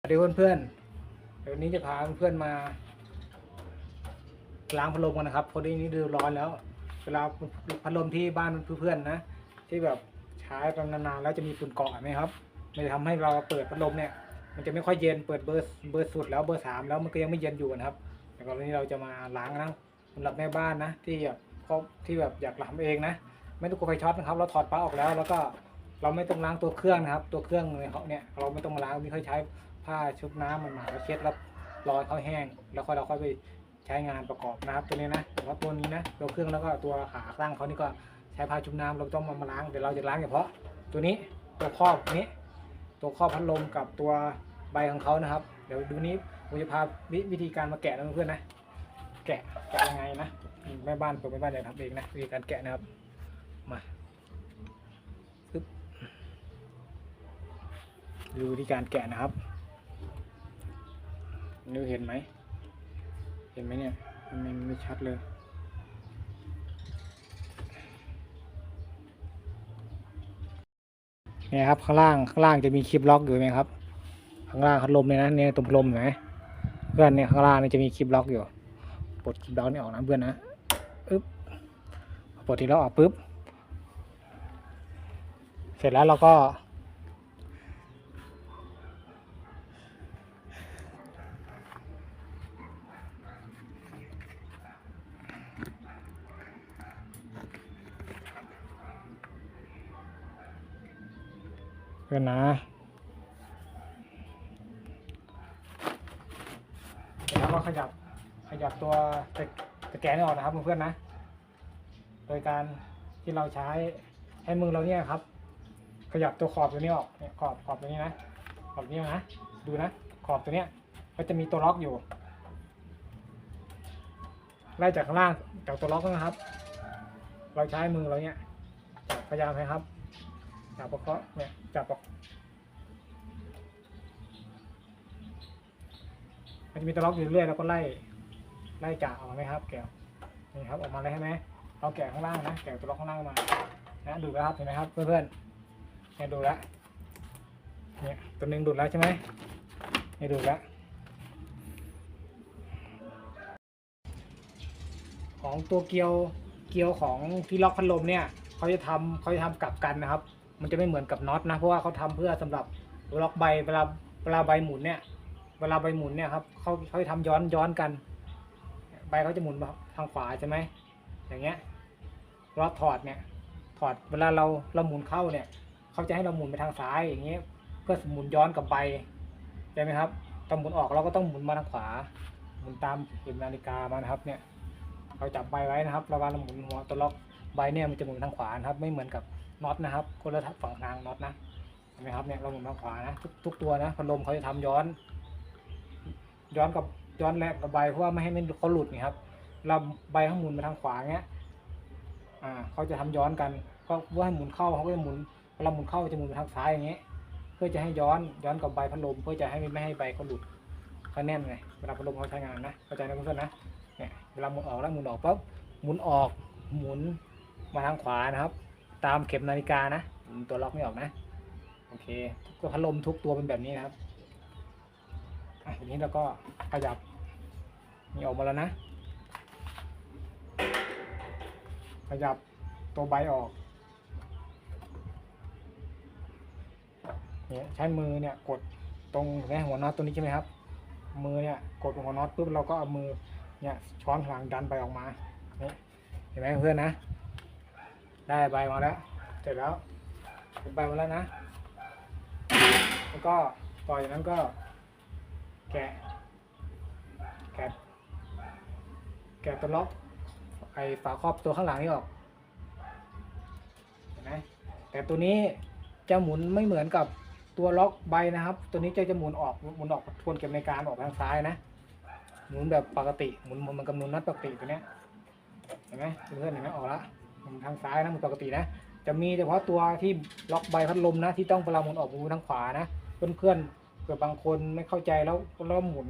สวัสดีเพื่อนๆเดี๋ยววนนี้จะพาเพื่อนๆมาล้างพัดลมกันนะครับเพราะนี้นี่ดูร้อนแล้ว เวลาพัดลมที่บ้านเพื่อนๆนะ ที่แบบใช้ไปนานๆแล้วจะมีฝุ่นเกาะไหมครับ มันจะทำให้เราเปิดพัดลมเนี่ย มันจะไม่ค่อยเย็นเปิดเบอร์เบอร์สุดแล้วเบอร์สามแล้วมันก็ยังไม่เย็นอยู่นะครับ แต่กรณีเราจะมาล้างนะสำหรับแม่บ้านนะ ที่แบบที่แบบอยากทำเองนะ ไม่ต้องกลัวไฟช็อตนะครับ เราถอดปลั๊กออกแล้ว แล้วก็เราไม่ต้องล้างตัวเครื่องนะครับ ตัวเครื่องเนี่ยเขาเนี่ยเราไม่ต้องมาล้างมีค่อยใช้ ผ้าชุบน้ำมันมาแล้วเช็ดแล้วรอให้เขาแห้ง แล้วค่อยเราค่อยไปใช้งานประกอบนะครับตัวนี้นะแต่ว่าตัวนี้นะตัวเครื่องแล้วก็ตัวขาตั้งเขานี่ก็ใช้ผ้าชุบน้ำเราต้องมามาล้างเดี๋ยวเราจะล้างเฉพาะตัวนี้ตัวครอบนี้ ตัวครอบพัดลมกับตัวใบของเขานะครับ เดี๋ยวดูนี้ผมจะพาวิธีการมาแกะนะเพื่อนนะแกะแกะยังไงนะแม่บ้านผมแม่บ้านอยากทำเองนะวิธีการแกะนะครับมาปึ๊บดูวิธีการแกะนะครับ ดูเห็นไหม เห็นไหมเนี่ย มันไม่ชัดเลย เนี่ยครับข้างล่างข้างล่างจะมีคลิปล็อกอยู่ไหมครับ ข้างล่างพัดลมเนี่ยนะเนี่ยตรงลมเห็นไหมเพื่อนเนี่ยข้างล่างเนี่ยจะมีคลิปล็อกอยู่ปลดคลิปล็อกนี่ออกนะเพื่อนนะอึ๊บปลดทีล็อกออกปุ๊บ เสร็จแล้วเราก็ เพื่อนนะแล้วก็ขยับขยับตัวตะตะแกรงนี่ออกนะครับเพื่อนๆนะ โดยการที่เราใช้ให้มือเราเนี่ยครับ ขยับตัวขอบตัวนี้ออกเนี่ยขอบขอบตัวนี้นะขอบนี้นะดูนะ ขอบตัวเนี้ยก็จะมีตัวล็อกอยู่ไล่จากข้างล่างจากตัวล็อกนะครับ เราใช้มือเราเนี่ยพยายามให้ครับ จับประเคาะเนี่ยจับประมันจะมีตัวล็อกอยู่เรื่อยแล้วก็ไล่ไล่จ่าออกไหมครับ แกะนี่ครับออกมาเลยใช่ไหมเราแกะข้างล่างนะแกะตัวล็อกข้างล่างมานะดูแล้วครับเห็นไหมครับเพื่อนๆเนี่ยดูแล้วเนี่ยตัวหนึ่งดูดแล้วใช่ไหมเนี่ยดูดแล้วของตัวเกียวเกียวของที่ล็อกพัดลมเนี่ยเขาจะทำเขาจะทำกลับกันนะครับ มันจะไม่เหมือนกับน็อตนะ เพราะว่าเขาทำเพื่อสำหรับล็อกใบเวลาเวลาใบหมุนเนี่ย เวลาใบหมุนเนี่ยครับเขาเขาจะทำย้อนย้อนกัน ใบเขาจะหมุนทางขวาใช่ไหมอย่างเงี้ยเราถอดเนี่ยถอดเวลาเราเราหมุนเข้าเนี่ยเขาจะให้เราหมุนไปทางซ้ายอย่างเงี้ยเพื่อหมุนย้อนกับใบใช่ไหมครับตอนหมุนออกเราก็ต้องหมุนมาทางขวา หมุนตามเข็มนาฬิกามานะครับเนี่ยเราจับใบไว้นะครับระว่างเราหมุนหัวตัวล็อกใบเนี่ยมันจะหมุนทางขวานะครับ ไม่เหมือนกับ น็อตนะครับคนละฝั่งทางน็อตนะเห็นไหมครับเนี่ยเราหมุนทางขวานะทุกทุกตัวนะพัดลมเขาจะทำย้อน ย้อนกับย้อนแลกกับใบเพราะว่าไม่ให้มันเขาหลุดนี่ครับเราใบเขาหมุนไปทางขวาเงี้ยอ่าเขาจะทำย้อนกันก็ว่าให้หมุนเข้าเขาก็จะหมุนเวลาหมุนเข้าจะหมุนไปทางซ้ายอย่างเงี้ยเพื่อจะให้ย้อนย้อนกับใบพัดลมเพื่อจะให้ไม่ให้ใบเขาหลุดเขาแน่นไงเวลาพัดลมเขาใช้งานนะเข้าใจนะเพื่อนๆนะเนี่ยเวลาหมุนออกแล้วหมุนออกปั๊บหมุนออกหมุนมาทางขวานะครับ ตามเข็มนาฬิกานะตัวล็อกไม่ออกนะโอเคทุกพัดลมทุกตัวเป็นแบบนี้นะครับอะทีนี้เราก็ขยับนี่ออกมาแล้วนะขยับตัวใบออกเนี่ยใช้มือเนี่ยกดตรงในหัวน็อตตัวนี้ใช่ไหมครับ มือเนี่ยกดหัวน็อตปุ๊บเราก็เอามือเนี่ยช้อนหลังดันไปออกมานี่เห็นไหมเพื่อนนะ ได้ใบมาแล้ว เสร็จแล้วเป็นใบมาแล้วนะ แล้วก็ต่อจากนั้นก็ แกะ แกะ แกะตัวล็อกไอฝาครอบตัวข้างหลังนี่ออก เห็นไหมแต่ตัวนี้จะหมุนไม่เหมือนกับตัวล็อกใบนะครับ ตัวนี้จะจะหมุนออกหมุนออกทวนเก็บในการออกทางซ้ายนะ หมุนแบบปกติ หมุนมันกำหนดนัดปกติตัวเนี้ย เห็นไหมเพื่อนๆเห็นไหมออกละ ทางซ้ายนะหมุนปกตินะ จะมีเฉพาะตัวที่ล็อกใบพัดลมนะ ที่ต้องเวลาหมุนออกมุนทางขวานะ เพื่อนๆเกิดบางคนไม่เข้าใจแล้วแล้วหมุน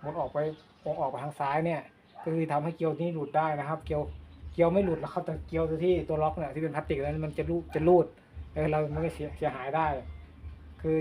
หมุนออกไปตรงออกไปทางซ้ายเนี่ย ก็คือทำให้เกลียวนี้หลุดได้นะครับ เกลียวเกลียวไม่หลุดแล้วเขาแต่เกลียวตัวที่ตัวล็อกเนี่ยที่เป็นพลาสติกนั้นมันจะรูดจะรูดเออเราไม่ได้เสียหายได้ คือ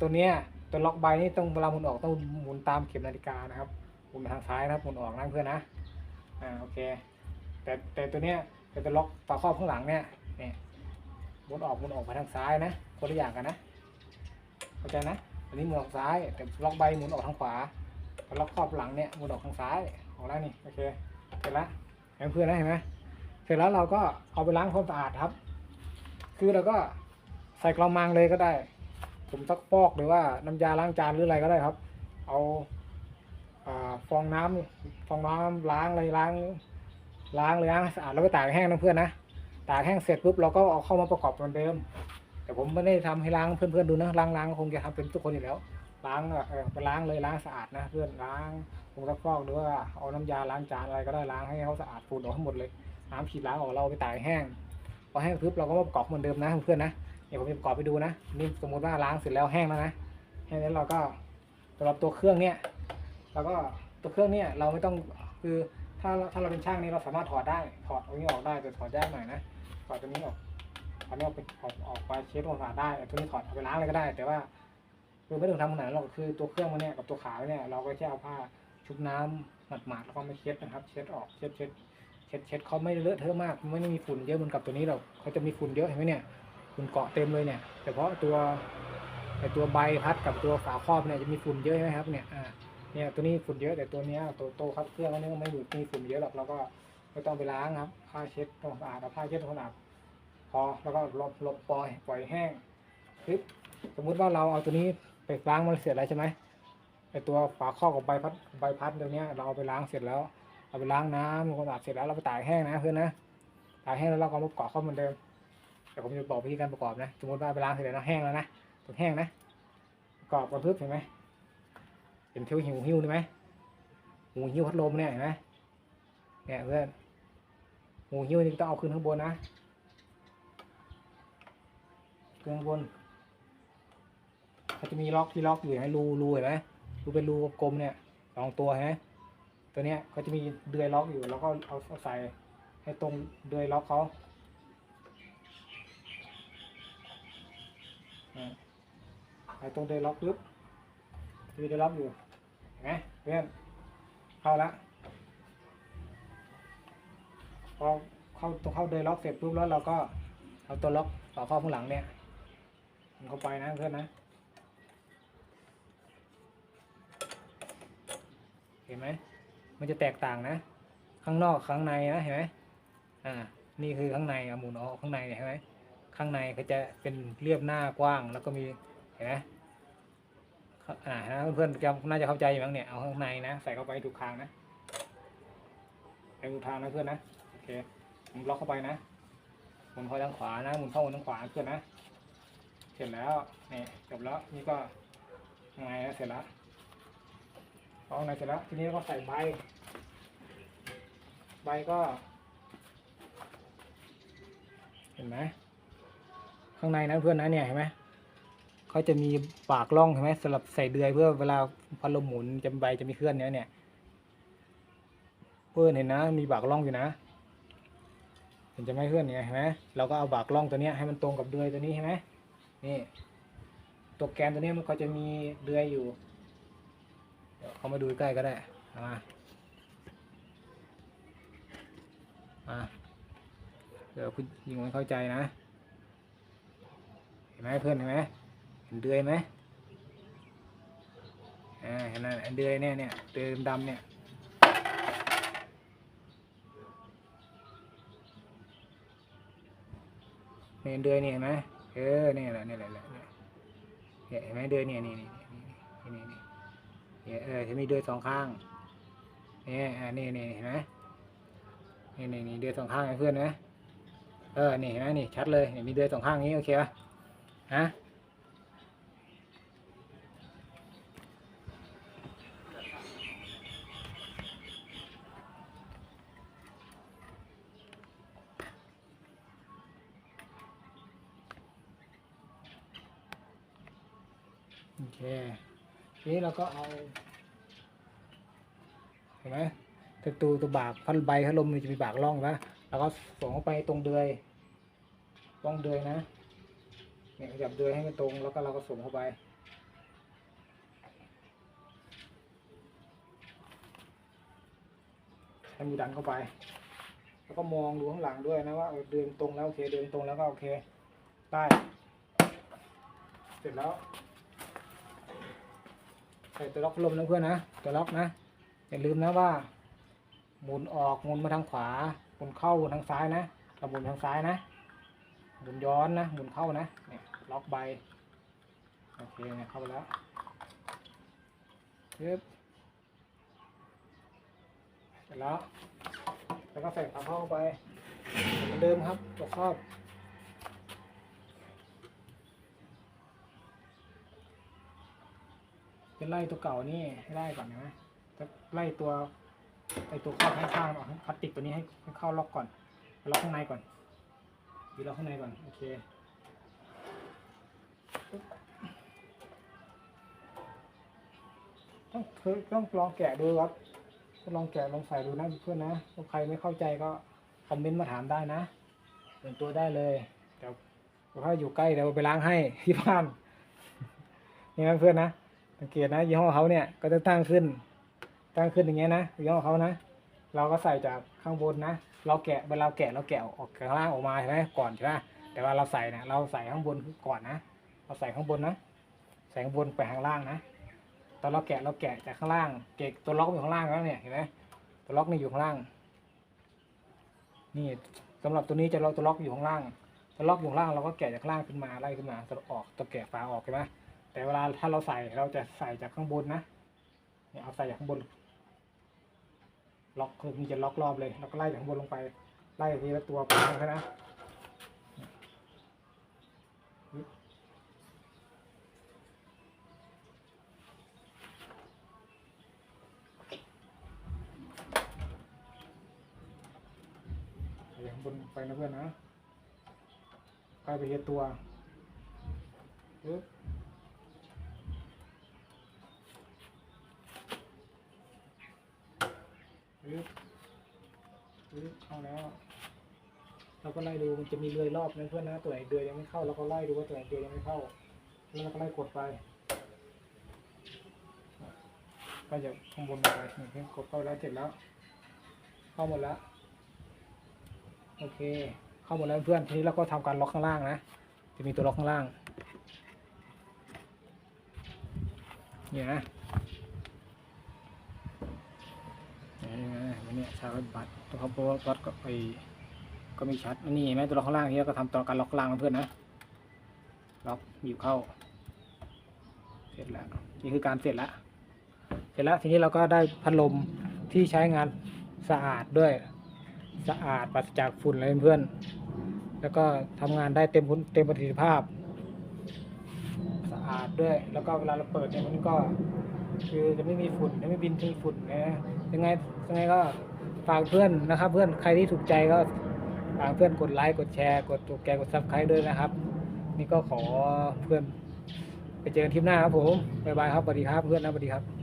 ตัวเนี้ยตัวตัวล็อกใบนี่ต้องเวลาหมุนออกต้องหมุนตามเข็มนาฬิกานะครับหมุนไปทางซ้ายนะครับหมุนออกนะเพื่อนนะอ่าโอเค แต่แต่ตัวเนี้ย แต่ตัวล็อกฝาครอบข้างหลังเนี่ยเนี่ยหมุนออกหมุนออกไปทางซ้ายนะคนละอย่างกันนะเข้าใจนะอันนี้หมุนออกซ้ายแต่ล็อกใบหมุนออกทางขวาแต่ล็อกครอบหลังเนี่ยหมุนออกทางซ้ายออกแล้วนี่โอเคเสร็จแล้วเห็นเพื่อนนะเห็นไหมเสร็จแล้วเราก็เอาไปล้างความสะอาดครับ คือเราก็ใส่กระมังเลยก็ได้ผมซักฟอกหรือว่าน้ำยาล้างจานหรืออะไรก็ได้ครับ เอาอาฟองน้ำฟองน้ำล้างอะไรล้าง ล้างเลยล้างสะอาดแล้วไปตากแห้งนะเพื่อนนะตากแห้งเสร็จปุ๊บเราก็เอาเข้ามาประกอบเหมือนเดิม แต่ผมไม่ได้ทำให้ล้างเพื่อนๆดูนะล้างล้างคงจะทำเป็นทุกคนอยู่แล้ว ล้างเออไปล้างเลยล้างสะอาดนะเพื่อนล้างผมซักฟอกหรือว่าเอาน้ำยาล้างจานอะไรก็ได้ล้างให้เขาสะอาดฝุ่นออกทั้งหมดเลยน้ำฉีดล้างออกเราไปตากแห้งพอแห้งปุ๊บเราก็มาประกอบเหมือนเดิมนะเพื่อนนะเดี๋ยวผมจะประกอบไปดูนะนี่สมมติว่าล้างเสร็จแล้วแห้งแล้วนะแห้งแล้วเราก็สำหรับตัวเครื่องเนี่ยเราก็ตัวเครื่องเนี่ยเราไม่ต้องคือ ถ้าถ้าเราเป็นช่างนี่เราสามารถถอดได้ถอดตรงนี้ออกได้แต่ถอดยากหน่อยนะถอดตัวนี้ออกถอดนี้ออกไปออกออกไปเช็ดความสะอาดได้แต่ตัวนี้ถอดเอาไปล้างเลยก็ได้ แต่ว่าคือไม่ต้องทำขนาดนั้นหรอกคือตัวเครื่องมันเนี่ยกับตัวขาเนี่ยเราก็แค่เอาผ้าชุบน้ำหมาดๆแล้วก็มาเช็ดนะครับ เช็ดออกเช็ดเช็ดเช็ดเช็ดเขาไม่เลอะเทอะมากไม่ได้มีฝุ่นเยอะเหมือนกับตัวนี้หรอกเขาจะมีฝุ่นเยอะเห็นไหมเนี่ยฝุ่นเกาะเต็มเลยเนี่ยแต่เพราะตัวไอตัวใบพัดกับตัวฝาครอบเนี่ยจะมีฝุ่นเยอะใช่ไหมครับเนี่ยอ่า เนี่ยตัวนี้ฝุ่นเยอะแต่ตัวเนี้ยตัวโตครับเครื่องอันนี้ก็ไม่มีมีฝุ่นเยอะหรอกเราก็ไม่ต้องไปล้างครับผ้าเช็ดต้องสะอาดเอาผ้าเช็ดต้องสะอาดพอแล้วก็ลบลบปล่อยปล่อยแห้งปึ๊บสมมุติว่าเราเอาตัวนี้ไปล้างมันเสร็จแล้วใช่ไหมไอตัวฝาครอบกับใบพัดใบพัดตัวเนี้ยเราเอาไปล้างเสร็จแล้วเอาไปล้างน้ำทำความสะอาดเสร็จแล้วเราไปตากแห้งนะเพื่อนนะตากแห้งแล้วเราก็มาเกาะเข้าเหมือนเดิมแต่ผมจะบอกวิธีการประกอบนะ สมมติว่าไปล้างเสร็จแล้วแห้งแล้วนะตัวแห้งนะประกอบกันปึ๊บเห็นไหม เห็นเทวหิวหิวนี่ไหมหูหิวพัดลมเนี่ยเห็นไหมเนี่ยเพื่อนหูหิวนี่ต้องเอาขึ้นข้างบนนะขึ้นข้างบนเขาจะมีล็อกที่ล็อกอยู่เห็นไหมรูรูเห็นไหมรูเป็นรูกลมเนี่ยสองตัวเห็นไหมตัวเนี้ยเขาจะมีเดือยล็อกอยู่แล้วก็เอาเอาใส่ให้ตรงเดือยล็อกเขาอ่าไปตรงเดือยล็อกปุ๊บมีเดือยล็อกอยู่ เห็นไหมเพื่อนเข้าละพอเข้าตรงเข้าเดล็อกเสร็จปุ๊บแล้วเราก็เอาตัวล็อกต่อเข้าข้างหลังเนี่ยมันเข้าไปนะเพื่อนนะ เห็นไหมมันจะแตกต่างนะ ข้างนอกข้างในนะเห็นไหมอ่านี่คือข้างในอะหมุนออกข้างในเห็นไหมข้างในก็จะเป็นเรียบหน้ากว้างแล้วก็มีเห็นไหม อ่านะเพื่อนๆจะน่าจะเข้าใจอยู่มั้งเนี่ยเอาข้างในนะใส่เข้าไปถูกทางนะไปถูกทางนะเพื่อนนะโอเคหมุนล็อกเข้าไปนะหมุนเข้าทางขวานะหมุนเข้าหมุนทางขวาเพื่อนนะเสร็จแล้วนี่จบแล้วนี่ก็ข้างในแล้วเสร็จแล้วเอาข้างในเสร็จแล้วทีนี้เราก็ใส่ใบใบก็ เห็นไหมข้างในนะเพื่อนนะเนี่ยเห็นไหม เขาจะมีปากร่องเห็นไหมสำหรับใส่เดือยเพื่อเวลาพัดลมหมุนจะใบจะมีเคลื่อนเนี้ยเนี่ยเพื่อนเห็นนะ มีปากร่องอยู่นะเห็นจะไม่เพื่อนเนี่ยเห็นไหมเราก็เอาปากร่องตัวเนี้ยให้มันตรงกับเดือยตัวนี้เห็นไหมนี่ตัวแกนตัวเนี้ยมันก็จะมีเดือยอยู่เดี๋ยวเขามาดูใกล้ก็ได้มามาเดี๋ยวคุณยิงไม่เข้าใจนะ เห็นไหมเพื่อนเห็นไหม เดือยไหมอ่าเห็นไหมเดือยเนี่ยเนี่ยเดือยดำเนี่ยเนี่ยเดือยเนี่ยเห็นไหมเออเนี่ยแหละเนี่ยแหละเนี่ยเห็นไหมเดือยเนี่ยนี่นี่นี่นี่เนี่ยเออจะมีเดือยสองข้างเนี่ยอ่านี่นี่เห็นไหมนี่นี่นี่เดือยสองข้างไอ้เพื่อนนะเออนี่เห็นไหมนี่ชัดเลยนี่มีเดือยสองข้างนี้โอเคป่ะฮะ นี้เราก็เอาเห็นไหมตะตูตัวบากพันใบพัดลมมันจะมีบากร่องนะแล้วก็ส่งเข้าไปตรงเดือยตรงเดือยนะเนี่ยจับเดือยให้มันตรงแล้วก็เราก็ส่งเข้าไปให้มือดันเข้าไป แล้วก็มองดูข้างหลังด้วยนะว่าเดินตรงแล้วโอเคเดินตรงแล้วก็โอเค ใต้ เสร็จแล้ว ใส่ตัวล็อกพัดลมนะเพื่อนนะตัวล็อกนะอย่าลืมนะว่า หมุนออกหมุนมาทางขวาหมุนเข้าหมุนทางซ้ายนะเราหมุนทางซ้ายนะหมุนย้อนนะหมุนเข้านะเนี่ยล็อกใบโอเคเนี่ยเข้าไปแล้วปึ๊บเสร็จแล้วแล้วก็ใส่ฝาเข้าไปเหมือนเดิมครับตัวครอบ จะไล่ตัวเก่านี่ให้ได้ก่อนนะจะไล่ตัวไอตัวครอบข้างๆออกพลาสติกตัวนี้ให้ให้เข้าล็อกก่อนล็อกข้างในก่อนดีล็อกข้างในก่อนโอเคต้องเคยต้องลองแกะดูครับลองแกะลองใส่ดูนะเพื่อนนะถ้าใครไม่เข้าใจก็คอมเมนต์มาถามได้นะเป็นตัวได้เลยเดี๋ยวถ้าอยู่ใกล้เดี๋ยวไปล้างให้ที่บ้านนี่นะเพื่อนนะ สังเกตนะยี่ห้อเขาเนี่ยก็จะตั้งขึ้น ตั้งขึ้นอย่างเงี้ยนะยี่ห้อเขานะ เราก็ใส่จากข้างบนนะ เราแกะเวลาแกะเราแกะออกข้างล่างออกมาใช่ไหมก่อนใช่ไหมแต่ว่าเราใส่เนี่ยเราใส่ข้างบนก่อนนะเราใส่ข้างบนนะใส่ข้างบนไปข้างล่างนะตอนเราแกะเราแกะจากข้างล่างเกะตัวล็อกอยู่ข้างล่างแล้วเนี่ยเห็นไหมตัวล็อกนี่อยู่ข้างล่าง นี่สำหรับตัวนี้จะล็อกตัวล็อกอยู่ข้างล่างตัวล็อกอยู่ข้างล่างเราก็แกะจากข้างล่างขึ้นมาไล่ขึ้นมาตัวออกตัวแกะฝาออกใช่ไหม แต่เวลาถ้าเราใส่เราจะใส่จากข้างบนนะเนี่ยเอาใส่จากข้างบน ล็อกคือมันจะล็อกรอบเลยแล้วก็ไล่จากข้างบนลงไป ไล่ทีละตัวไปนะนะใส่ากข้างบนไปนะเพื่อนนะไล่ไปทีละตัวปึ๊บ ปึ๊บปึ๊บเข้าแล้วเราก็ไล่ดูมันจะมีเรือยรอบนะเพื่อนนะตัวไหนเดือยยังไม่เข้าเราก็ไล่ดูว่าตัวไหนเดือยยังไม่เข้าแล้วเราก็ไล่กดไปก็จะข้างบนไปนี่เพ่งกดเข้าแล้วเสร็จแล้ว เข้าหมดแล้วโอเค เข้าหมดแล้วเพื่อนทีนี้เราก็ทำการล็อกข้างล่างนะจะมีตัวล็อกข้างล่างเนี่ยนะ นี่ ไงวันนี้ชาร์จบัตรตัวเขาโพสต์บัตรก็ไปก็มีชัดนนี้เห็นไหมตัวล็อกข้างล่างที่เราก็ทำตัวการล็อกล่างเพื่อนนะล็อกหยิบเข้า เสร็จแล้วนี่คือการเสร็จแล้วเสร็จแล้วทีนี้เราก็ได้พัดลมที่ใช้งานสะอาดด้วยสะอาดปราศจากฝุ่นอะไรเพื่อน แล้วก็ทำงานได้เต็มคุณเต็มประสิทธิภาพ สะอาดด้วย แล้วก็เวลาเราเปิดเนี่ยมันก็ คือจะไม่มีฝุ่นจะไม่บินที่ฝุ่นนะยังไงยังไงก็ ฝากเพื่อนนะครับ เพื่อนใครที่ถูกใจก็ฝากเพื่อนกดไลค์กดแชร์ กดถูกแกกดซับสไครต์ด้วยนะครับ นี่ก็ขอเพื่อนไปเจอกันทริปหน้าครับผมบ๊ายบายครับสวัสดีครับเพื่อนนะสวัสดีครับ